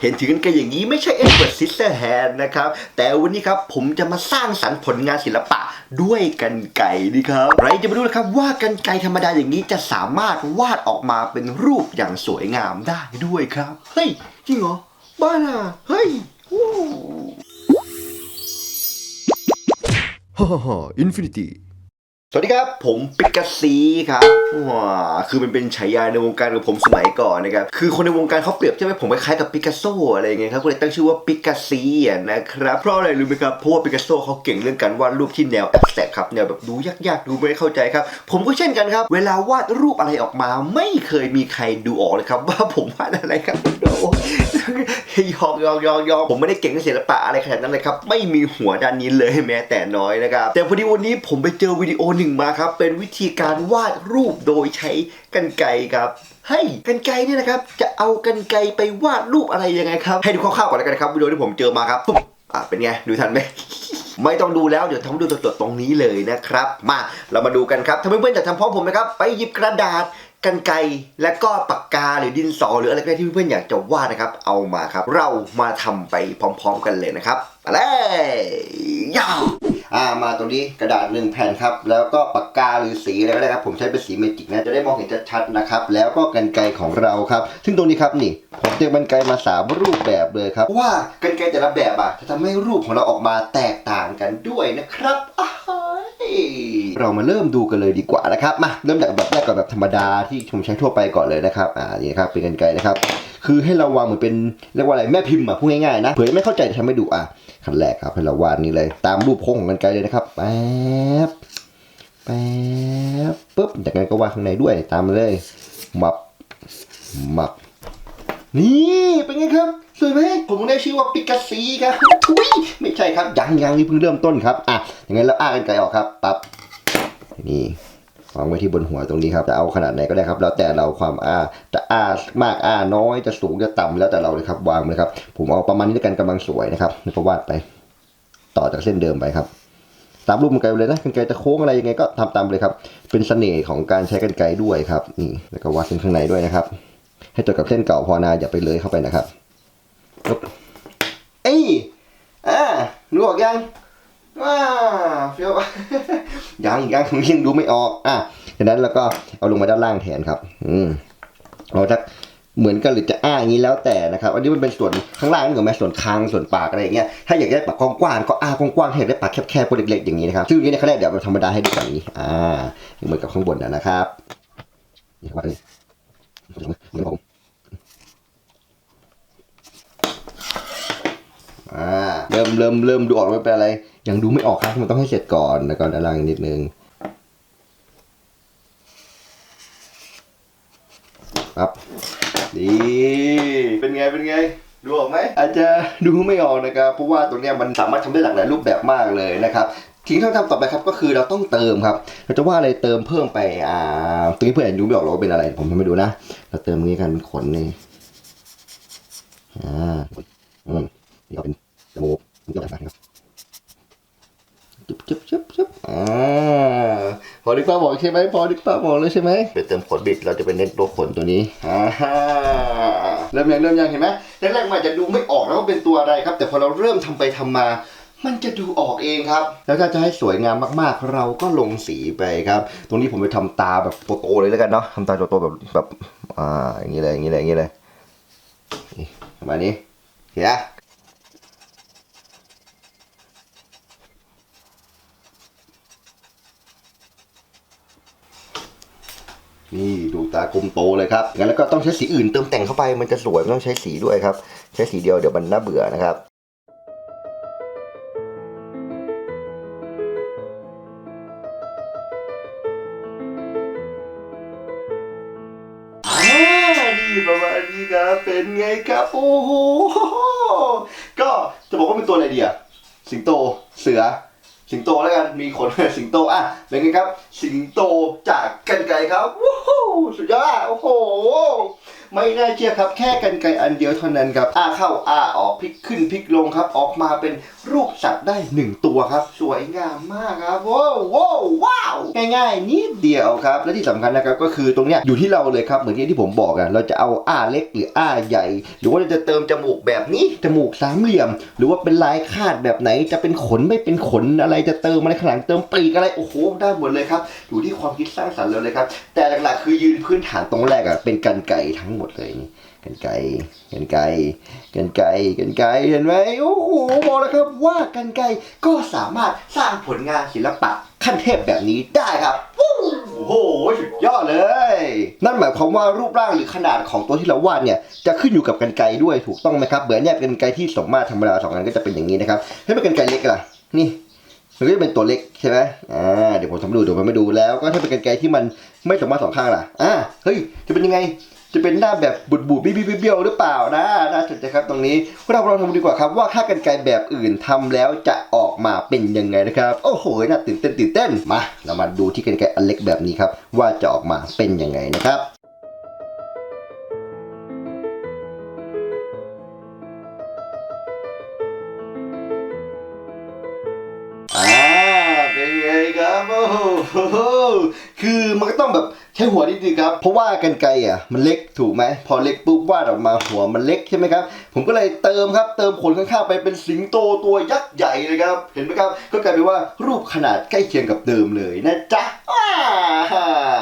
เห็นถึงกันอย่างนี้ไม่ใช่เอ็ดเวิร์ดซิสเตอร์แฮนนะครับ แต่วันนี้ครับผมจะมาสร้างสรรค์ผลงานศิลปะด้วยกันไก่นี่ครับเราจะมาดูนะครับว่ากันไกรธรรมดาอย่างนี้จะสามารถวาดออกมาเป็นรูปอย่างสวยงามได้ด้วยครับ เฮ้ย จริงเหรอ บ้าน่ะเฮ้ยฮ่าฮ่าฮ่าอินฟินิตี้ สวัสดีครับ ผมปิกัสซีครับว้าคือมันเป็นฉายาในวงการของผมสมัยก่อนนะครับคือคนในวงการเขาเปรียบเทียบให้ผมคล้ายๆกับปิกัสโซอะไรเงี้ยครับก็เลยตั้งชื่อว่าปิกัสซีนะครับเพราะอะไรรู้ไหมครับเพราะว่าปิกัสโซเขาเก่งเรื่องการวาดรูปที่แนวแอบแตกครับแนวแบบดูยากๆดูไม่เข้าใจครับผมก็เช่นกันครับ เวลาวาดรูปอะไรออกมา ไม่เคยมีใครดูออกเลยครับว่าผมวาดอะไรครับโอ้ ยอกยอกยอกยอกผมไม่ได้เก่งศิลปะอะไรขนาดนั้นเลยครับ ไม่มีหัวด้านนี้เลยแม้แต่น้อยนะครับ แต่พอดีวันนี้ผมไปเจอวิดีโอหนึ่งมาครับ เป็นวิธีการวาดรูปโดยใช้กันไกครับเฮ้ยกันไกเนี่ยนะครับ จะเอากันไกไปวาดรูปอะไรยังไงครับ ให้ดูคร่าวๆก่อนแล้วกันครับวิดีโอที่ผมเจอมาครับปุ๊บอะเป็นไง ดูทันไหมไม่ต้องดูแล้ว เดี๋ยวทำดูตัวๆตรงนี้เลยนะครับ มาเรามาดูกันครับถ้าเพื่อนๆอยากทำพร้อมผมนะครับ ไปหยิบกระดาษ กันไกรและก็ปากกาหรือดินสอหรืออะไรก็ได้ที่เพื่อนๆอยากจะวาดนะครับ เอามาครับ เรามาทำไปพร้อม ๆ กันเลยนะครับมาเลยย่าอ่ามาตรงนี้กระดาษหนึ่งแผ่นครับ แล้วก็ปากกาหรือสีอะไรก็ได้ครับ ผมใช้เป็นสีเมจิกนะจะได้มองเห็นชัดๆนะครับ แล้วก็กันไกรของเราครับ ซึ่งตรงนี้ครับนี่ผมเตรียมกันไกรมาสามรูปแบบเลยครับว่ากันไกรแต่ละแบบอะจะทำให้รูปของเราออกมาแตกต่างกันด้วยนะครับอ้าย เรามาเริ่มดูกันเลยดีกว่านะครับ มาเริ่มจากแบบแรกก่อนแบบธรรมดาที่ผมใช้ทั่วไปก่อนเลยนะครับ อ่า นี่ครับเป็นกันไกรนะครับ คือให้เราวางเหมือนเป็นเรียกว่าอะไรแม่พิมพ์อะพูดง่ายๆนะ เผื่อไม่เข้าใจจะทำให้ดูอะขั้นแรกครับให้เราวาดนี่เลย ตามรูปโค้งของกันไกรเลยนะครับ แป๊บ แป๊บปุ๊บ จากนั้นก็วาดข้างในด้วย ตามเลยหมับหมับ นี่เป็นไงครับ สวยไหมผมได้ชื่อว่าปิกัสซีครับทุยไม่ใช่ครับ ยังยังนี่เพิ่งเริ่มต้นครับอะอย่างนั้นเราอ้ากันไกลออกครับปั๊บนี่วางไว้ที่บนหัวตรงนี้ครับจะเอาขนาดไหนก็ได้ครับ แล้วแต่เราความอ้าจะอ้ามากอ้าน้อยจะสูงจะต่ำแล้วแต่เราเลยครับวางเลยครับ ผมเอาประมาณนี้แล้วกันกำลังสวยนะครับนี่ก็วาดไป ต่อจากเส้นเดิมไปครับตามรูปกันไกลเลยนะกันไกลจะโค้งอะไรยังไงก็ทำตามเลยครับ เป็นเสน่ห์ของการใช้กันไกลด้วยครับ นี่แล้วก็วาดเส้นข้างในด้วยนะครับ ให้จดกับเส้นเก่าพอนาอย่าไปเลยเข้าไปนะครับปึ๊บเอ้ยอ่ารู้ออกยังว้าเฟี้ยวยังยังยังดูไม่ออก อะจากนั้นเราก็เอาลงมาด้านล่างแทนครับ อืมเอาจากเหมือนกันหรือจะอ้าอย่างนี้แล้วแต่นะครับ อันนี้มันเป็นส่วนข้างล่างนี่เหรอไหมส่วนคางส่วนปากอะไรอย่างเงี้ย ถ้าอยากได้ปากกว้างๆก็อ้ากว้างๆให้อยากได้ปากแคบๆพวกเล็กๆอย่างนี้นะครับ ซึ่งอันนี้ในขั้นแรกเดี๋ยวเราธรรมดาให้ดูแบบนี้ อ่า เหมือนกับข้างบนนะนะครับนี่ครับว่า เหมือนผมอ่าเริ่มเริ่มเริ่มดูออกไม่เป็นอะไร ยังดูไม่ออกครับมันต้องให้เสร็จก่อนแล้วก็ด้านล่างนิดนึงครับดีเป็นไงเป็นไงดูออกไหมอาจจะดูไม่ออกนะครับเพราะว่าตรงเนี้ยมันสามารถทำได้หลากหลายรูปแบบมากเลยนะครับ สิ่งที่เราทำต่อไปครับก็คือเราต้องเติมครับ เราจะว่าอะไรเติมเพิ่มไปอ่าตรงนี้เพื่อนดูไม่ออกหรอกว่าเป็นอะไร ผมทำให้ดูนะ เราเติมนี้กันเป็นขนนี่อ่าอืมนี่ก็เป็นจมูกมันก็แบบนั้นครับจุ๊บจุ๊บจุ๊บจุ๊บอ่าพอดิป้าบอกใช่ไหมพอดิป้าบอกเลยใช่ไหมเดี๋ยวเติมขนบิดเราจะเป็นเน้นตัวขนตัวนี้อ่าฮ่าเริ่มยังเริ่มยังเห็นไหมแรกๆมันจะดูไม่ออกแล้วว่าเป็นตัวอะไรครับ แต่พอเราเริ่มทำไปทำมา มันจะดูออกเองครับ แล้วถ้าจะให้สวยงามมากๆ เราก็ลงสีไปครับ ตรงนี้ผมไปทำตาแบบโตๆเลยแล้วกันเนาะทำตาโตๆแบบแบบอ่าอย่างนี้เลยอย่างนี้เลยอย่างนี้เลยประมาณนี้เห็นไหมนี่ดูตากลมโตเลยครับงั้นแล้วก็ต้องใช้สีอื่นเติมแต่งเข้าไปมันจะสวยไม่ต้องใช้สีด้วยครับ ใช้สีเดียวเดี๋ยวมันน่าเบื่อนะครับ ครับ โอ้โห ก็จะบอกว่าเป็นตัวอะไรดีอะสิงโต เสือ สิงโตแล้วกัน มีขนสิงโต อะ เป็นไงครับ สิงโตจากกันไกลครับว้าวสุดยอด โอ้โห ไม่น่าเชื่อครับ แค่กันไกลอันเดียวเท่านั้นครับอ้าเข้าอ้าออกพลิกขึ้นพลิกลงครับ ออกมาเป็น รูปสัตว์ได้หนึ่งตัวครับ สวยงามมากครับโว้าวว้าวว้าวง่ายๆนิดเดียวครับ และที่สำคัญนะครับก็คือตรงเนี้ยอยู่ที่เราเลยครับเหมือนที่ผมบอกอะเราจะเอาอ้าเล็กหรืออ้าใหญ่ หรือว่าเราจะเติมจมูกแบบนี้จมูกสามเหลี่ยม หรือว่าเป็นลายคาดแบบไหนจะเป็นขนไม่เป็นขนอะไรจะเติมอะไรข้างหลังเติมปีกอะไรโอ้โหได้หมดเลยครับอยู่ที่ความคิดสร้างสรรค์เราเลยครับ แต่หลักๆคือยืนพื้นฐานตรงแรกอะเป็นกันไก่ทั้งหมดเลยนี่ กันไก่กันไก่กันไก่กันไก่เห็นไหมโอ้โหบอกแล้วครับว่ากันไก่ก็สามารถสร้างผลงานศิลปะขั้นเทพแบบนี้ได้ครับวู้โอ้โหสุดยอดเลย นั่นหมายความว่ารูปร่างหรือขนาดของตัวที่เราวาดเนี่ยจะขึ้นอยู่กับกันไกรด้วยถูกต้องไหมครับเหมือนเนี่ยเป็นกันไกรที่สมมาตรธรรมดาสองอันก็จะเป็นอย่างนี้นะครับถ้าเป็นกันไกรเล็กล่ะนี่มันก็จะเป็นตัวเล็กใช่ไหมอ่าเดี๋ยวผมทำดูเดี๋ยวผมมาดูแล้ว ก็ถ้าเป็นกันไกรที่มันไม่สมมาตรสองข้างล่ะอ่าเฮ้ยจะเป็นยังไง จะเป็นหน้าแบบบุดบูดๆบี้ๆเบี้ยวหรือเปล่านะน่าสนใจครับตรงนี้เราลองทำดีกว่าครับว่าถ้ากันไกรแบบอื่นทำแล้วจะออกมาเป็นยังไงนะครับ โอ้โหน่าตื่นเต้นตื่นเต้นมาเรามาดูที่กันไกรอันเล็กแบบนี้ครับว่าจะออกมาเป็นยังไงนะครับอ่าเป็นไงครับโอ้โหคือมันก็ต้องแบบ ใช้หัวนิดนึงครับ เพราะว่ากันไกรอะมันเล็กถูกไหม พอเล็กปุ๊บวาดออกมาหัวมันเล็กใช่ไหมครับ ผมก็เลยเติมครับ เติมขนข้างๆไปเป็นสิงโตตัวยักษ์ใหญ่เลยครับ เห็นไหมครับ ก็กลายเป็นว่ารูปขนาดใกล้เคียงกับเดิมเลยนะจ๊ะ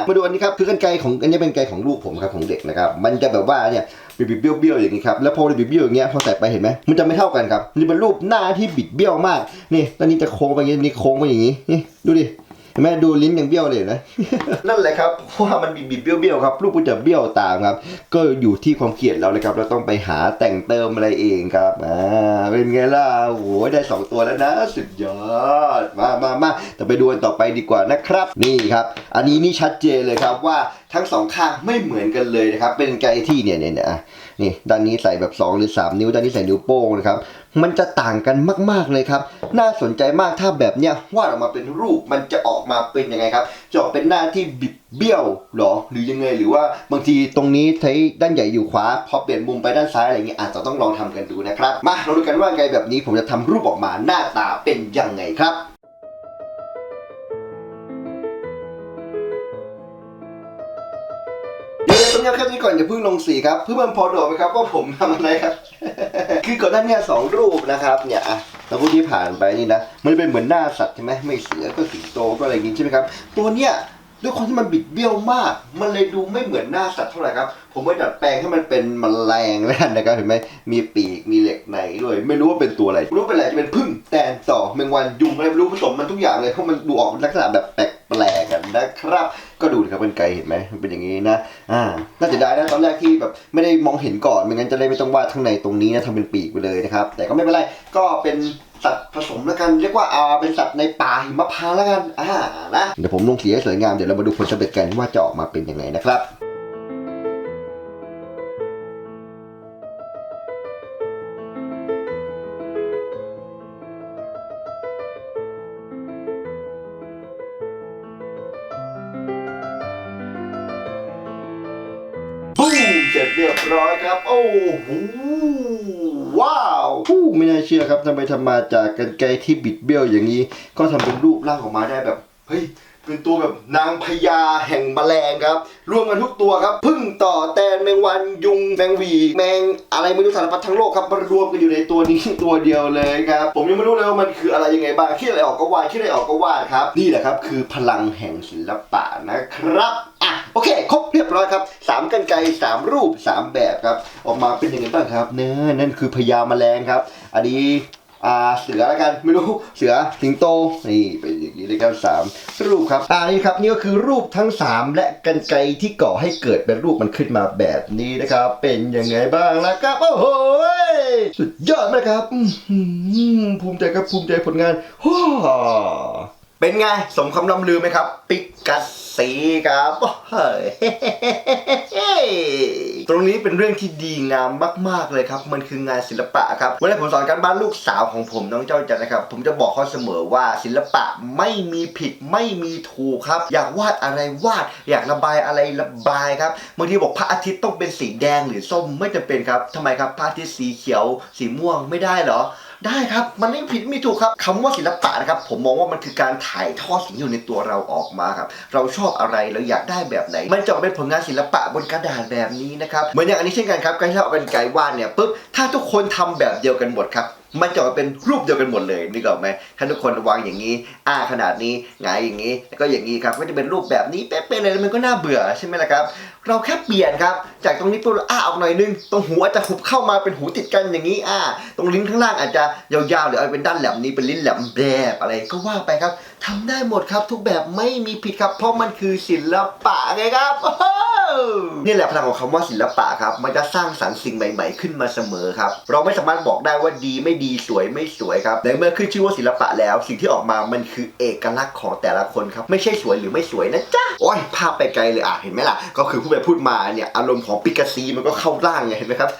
มาดูอันนี้ครับคือกันไกรของอันนี้เป็นไกรของลูกผมครับของเด็กนะครับ มันจะแบบว่าเนี่ยบิดเบี้ยวเบี้ยวๆอย่างนี้ครับ แล้วพอบิดเบี้ยวอย่างเงี้ยพอใส่ไปเห็นไหมมันจะไม่เท่ากันครับมันจะเป็นรูปหน้าที่บิดเบี้ยวมาก นี่ตอนนี้จะโค้งไปอย่างนี้นี่โค้งไปอย่างนี้นี่ดูดิ เห็นไหมดูลิ้นยังเบี้ยวเลยนะ นั่นแหละครับเพราะว่ามันบิดบิดเบี้ยวเบี้ยวๆครับรูปก็จะเบี้ยวตามครับ ก็อยู่ที่ความเกลียดเราเลยครับ เราต้องไปหาแต่งเติมอะไรเองครับอ่าเป็นไงล่ะโอ้โหได้สองตัวแล้วนะสุดยอดมามามาแต่ไปดูกันต่อไปดีกว่านะครับ นี่ครับ อันนี้นี่ชัดเจนเลยครับว่าทั้งสองข้างไม่เหมือนกันเลยนะครับเป็นไกที่เนี่ยเนี่ยเนี่ยอะนี่ด้านนี้ใส่แบบ 2 หรือ 3 นิ้วด้านนี้ใส่นิ้วโป้งนะครับ มันจะต่างกันมากๆเลยครับ น่าสนใจมากถ้าแบบเนี้ยวาดออกมาเป็นรูปมันจะออกมาเป็นยังไงครับจะออกเป็นหน้าที่บิดเบี้ยวหรอหรือยังไง หรือว่าบางทีตรงนี้ใช้ด้านใหญ่อยู่ขวาพอเปลี่ยนมุมไปด้านซ้ายอะไรเงี้ยอาจจะต้องลองทำกันดูนะครับ มาเราดูกันว่าไงแบบนี้ผมจะทำรูปออกมาหน้าตาเป็นยังไงครับ เดี๋ยวต้องย้ำแค่นี้ก่อนอย่าเพิ่งลงสีครับเพื่อนพอดูอกไหมครับว่าผมทำอะไรครับ คือก่อนหน้าเนี้สองรูปนะครับเนี่ยแล้วรูปที่ผ่านไปนี่นะมันเป็นเหมือนหน้าสัตว์ใช่ไหมไม่เสือก็สิงโตก็อะไรอย่างงี้ใช่ไหมครับ ตัวเนี้ยด้วยความที่มันบิดเบี้ยวมาก มันเลยดูไม่เหมือนหน้าสัตว์เท่าไหร่ครับ ผมไม่ดัดแปลงให้มันเป็นแมลงแล้วนะครับเห็นไหมมีปีกมีเหล็กในด้วย ไม่รู้ว่าเป็นตัวอะไร รู้เป็นอะไรจะเป็นพึ่งแตนต่อแมงวันยุงอะไรไม่รู้ผสมมันทุกอย่างเลยเพราะมันดูออกลักษณะแบบแปลก นะครับ ก็ดูนะครับเป็นไกลเห็นไหมมันเป็นอย่างนี้นะอ่าน่าจะได้นะตอนแรกที่แบบไม่ได้มองเห็นก่อนไม่งั้นจะได้ไม่ต้องวาดข้างในตรงนี้นะทำเป็นปีกไปเลยนะครับ แต่ก็ไม่เป็นไรก็เป็นสัตว์ผสมแล้วกันเรียกว่าอ่าเป็นสัตว์ในป่าหิมพานต์แล้วกันอ่านะเดี๋ยวผมลงสีให้สวยงามเดี๋ยวเรามาดูผลสำเร็จกันว่าจะออกมาเป็นยังไงนะครับ ไม่น่าเชื่อครับทำไมทำมาจากกันไกลที่บิดเบี้ยวอย่างนี้ ก็ทำเป็นรูปร่างออกมาได้แบบ เฮ้ย เป็นตัวแบบนางพญาแห่งแมลงครับ รวมกันทุกตัวครับพึ่งต่อแตนแมงวันยุงแมงวี แมงอะไรไม่รู้สารพัดทั้งโลกครับมารวมกันอยู่ในตัวนี้ตัวเดียวเลยครับผมยังไม่รู้เลยว่ามันคืออะไรยังไงบ้างคิดอะไรออกก็วาดคิดอะไรออกก็วาดครับนี่แหละครับคือพลังแห่งศิลปะนะครับอะโอเคครบเรียบร้อยครับสามกันไกรสามรูปสามแบบครับ ออกมาเป็นยังไงบ้างครับเนื้อนั่นคือพญาแมลงครับ อันนี้ อ่าเสือแล้วกันไม่รู้เสือสิงโตนี่เป็นอย่างนี้เลยครับสามรูปครับอ่านี่ครับนี่ก็คือรูปทั้งสามและกันไกที่ก่อให้เกิดเป็นรูปมันขึ้นมาแบบนี้นะครับ เป็นยังไงบ้างล่ะครับโอ้โหสุดยอดมากครับภูมิใจครับภูมิใจผลงานฮ่า เป็นไง สมคำล่ำลือไหมครับ ปิกัสซีครับเฮ้ยตรงนี้เป็นเรื่องที่ดีงามมาก ๆเลยครับ มันคืองานศิลปะครับเวลาผมสอนการบ้านลูกสาวของผมน้องเจ้าจันนะครับ ผมจะบอกเขาเสมอว่าศิลปะไม่มีผิดไม่มีถูกครับ อยากวาดอะไรวาด อยากระบายอะไรระบายครับบางทีบอกพระอาทิตย์ต้องเป็นสีแดงหรือส้มไม่จำเป็นครับทำไมครับพระอาทิตย์สีเขียว สีม่วงไม่ได้เหรอ ได้ครับ มันไม่ผิดไม่ถูกครับคำว่าศิลปะนะครับ ผมมองว่ามันคือการถ่ายทอดสิ่งที่อยู่ในตัวเราออกมาครับ เราชอบอะไรเราอยากได้แบบไหน มันจะออกเป็นผลงานศิลปะบนกระดาษแบบนี้นะครับ เหมือนอย่างอันนี้เช่นกันครับการที่เราเอาเป็นไกวาดเนี่ยปุ๊บ ถ้าทุกคนทำแบบเดียวกันหมดครับ มันจะออกเป็นรูปเดียวกันหมดเลยนึกออกไหมถ้าทุกคนวางอย่างนี้อ้าขนาดนี้หงายอย่างนี้แล้วก็อย่างนี้ครับก็จะเป็นรูปแบบนี้เป๊ะๆเลยแล้วมันก็น่าเบื่อใช่ไหมล่ะครับ เราแค่เปลี่ยนครับ จากตรงนี้ปุ๊บอ้าออกหน่อยนึงตรงหูอาจจะหุบเข้ามาเป็นหูติดกันอย่างนี้อ่าตรงลิ้นข้างล่างอาจจะยาวๆหรือเอาเป็นด้านแหลมนี้เป็นลิ้นแหลมแบบอะไรก็ว่าไปครับทำได้หมดครับ ทุกแบบไม่มีผิดครับ เพราะมันคือศิลปะไงครับ นี่แหละพลังของคำว่าศิลปะครับ มันจะสร้างสรรค์สิ่งใหม่ ๆ ขึ้นมาเสมอครับ เราไม่สามารถบอกได้ว่าดีไม่ดีสวยไม่สวยครับ ในเมื่อขึ้นชื่อว่าศิลปะแล้ว สิ่งที่ออกมามันคือเอกลักษณ์ของแต่ละคนครับ ไม่ใช่สวยหรือไม่สวยนะจ๊ะ โอ้ยภาพไปไกลเลยอะ เห็นไหมล่ะ ก็คือพูดไปพูดมาเนี่ย อารมณ์ของปิกาซีมันก็เข้าร่างไงเห็นไหมครับ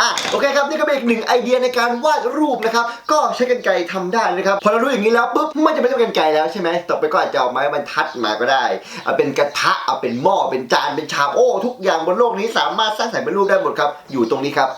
อะ โอเคครับ นี่ก็เป็นอีกหนึ่งไอเดียในการวาดรูปนะครับ ก็ใช้กันไกรทำได้นะครับ พอเรารู้อย่างนี้แล้วปุ๊บ ไม่จำเป็นต้องกันไกรแล้วใช่ไหมต่อไปก็อาจจะเอาไม้บรรทัดมาก็ได้เอาเป็นกระทะ เอาเป็นหม้อ เป็นจาน เป็นชาม โอ้ทุกอย่างบนโลกนี้สามารถสร้างสรรค์เป็นรูปได้หมดครับ อยู่ตรงนี้ครับ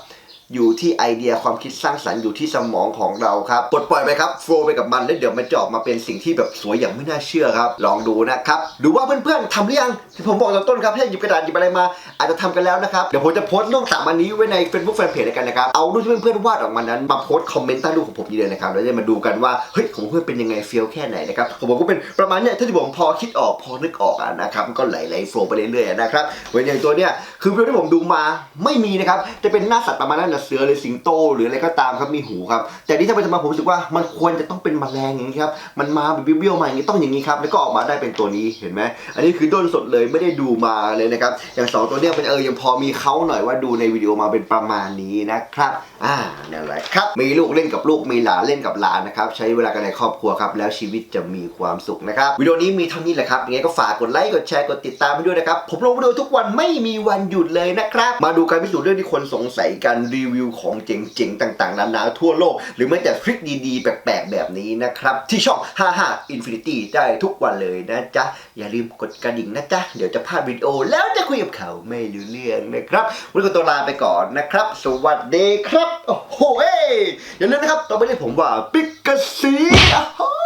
อยู่ที่ไอเดียความคิดสร้างสรรค์อยู่ที่สมองของเราครับปลดปล่อยไปครับโฟล์ไปกับมันแล้วเดี๋ยวมันจะออกมาเป็นสิ่งที่แบบสวยอย่างไม่น่าเชื่อครับลองดูนะครับดูว่าเพื่อนๆทำหรือยังที่ผมบอกตอนต้นครับถ้หยิบกระดาษหยิบอะไรมา อาจจะทำกันแล้วนะครับเดี๋ยวผมจะโพสต์รูปสามอันนี้ไว้ใน Facebook Fanpage แล้วกันนะครับเอารูปที่เพื่อนๆวาดออกมานั้นมาโพสต์คอมเมนต์ใต้รูปของผมนี้เลยนะครับแล้วจะมาดูกันว่าเฮ้ยของเพื่อนเป็นยังไงเฟี้ยวแค่ไหนนะครับผมก็เป็นประมาณเนี้ยถ้าที่ผมพอคิดออกพอนึกออกนะครับก็ไหลๆโฟล์ไปเรื่อยๆนะครับเหมือนอย่างตัวเนี้ยคือวิดีโอที่ผมดูมาไม่มีนะครับจะเป็นหน้าสัตว์ประมาณนั้นนะเสือหรือสิงโต หรืออะไรก็ตามครับมีหูครับ แต่นี่ถ้าไปทำมาผมรู้สึกว่ามันควรจะต้องเป็นแมลงอย่างนี้ครับมันมาแบบเบี้ยวๆมาอย่างนี้ต้องอย่างนี้ครับแล้วก็ออกมาได้เป็นตัวนี้เห็นไหมอันนี้คือด้นสดเลยไม่ได้ดูมาเลยนะครับอย่างสองตัวเนี้ยมันเออยังพอมีเขาหน่อยว่าดูในวิดีโอมาเป็นประมาณนี้นะครับอ่านั่นแหละครับมีลูกเล่นกับลูกมีหลานเล่นกับหลานนะครับใช้เวลากันในครอบครัวครับแล้วชีวิตจะมีความสุขนะครับวิดีโอนี้มีเท่านี้แหละครับยังไงก็ฝากกดไลค์กดแชร์กดติดตามไปด้วยนะครับผมลงวิดีโอทุกวันไม่มีวันหยุดเลยนะครับมาดูการพิสูจน์เรื่องที่คนสงสัยกันรีวิวของเจ๋งๆ ต่างๆ นานาทั่วโลก หรือแม้แต่ทริคดีๆ แปลกๆ แบบนี้นะครับ ที่ช่อง 55 Infinity ได้ทุกวันเลยนะจ๊ะ อย่าลืมกดกระดิ่งนะจ๊ะ เดี๋ยวจะพลาดวิดีโอแล้วจะคุยกับเขาไม่รู้เรื่องนะครับ วันนี้ก็ตัวลาไปก่อนนะครับ สวัสดีครับ โอ้โหเอ้ยอย่าลืมนะครับต่อไปเรียกผมว่าปิกกะซีอ้